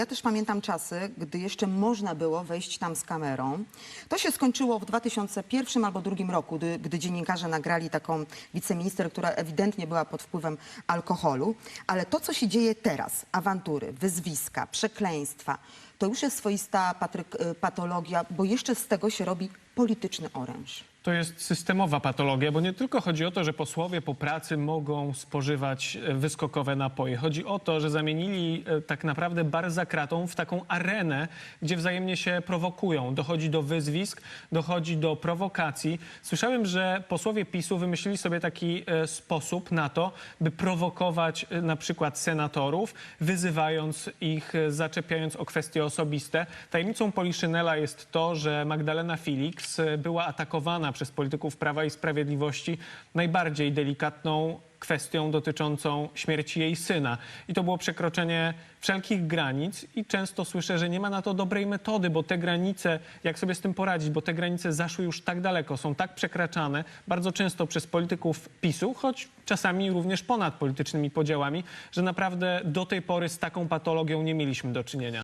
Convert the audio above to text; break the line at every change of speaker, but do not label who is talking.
Ja też pamiętam czasy, gdy jeszcze można było wejść tam z kamerą. To się skończyło w 2001 albo 2002 roku, gdy, gdy dziennikarze nagrali taką wiceminister, która ewidentnie była pod wpływem alkoholu. Ale to, co się dzieje teraz, awantury, wyzwiska, przekleństwa, to już jest swoista patologia, bo jeszcze z tego się robi polityczny oręż.
To jest systemowa patologia, bo nie tylko chodzi o to, że posłowie po pracy mogą spożywać e, wyskokowe napoje. Chodzi o to, że zamienili e, tak naprawdę bar za kratą w taką arenę, gdzie wzajemnie się prowokują. Dochodzi do wyzwisk, dochodzi do prowokacji. Słyszałem, że posłowie PiSu wymyślili sobie taki e, sposób na to, by prowokować na przykład senatorów, wyzywając ich, zaczepiając o kwestie osobiste. Tajemnicą Poliszynela jest to, że Magdalena Felix e, była atakowana przez polityków Prawa i Sprawiedliwości najbardziej delikatną kwestią dotyczącą śmierci jej syna. I to było przekroczenie wszelkich granic i często słyszę, że nie ma na to dobrej metody, bo te granice, jak sobie z tym poradzić, bo te granice zaszły już tak daleko, są tak przekraczane, bardzo często przez polityków PiSu, choć czasami również ponad politycznymi podziałami, że naprawdę do tej pory z taką patologią nie mieliśmy do czynienia.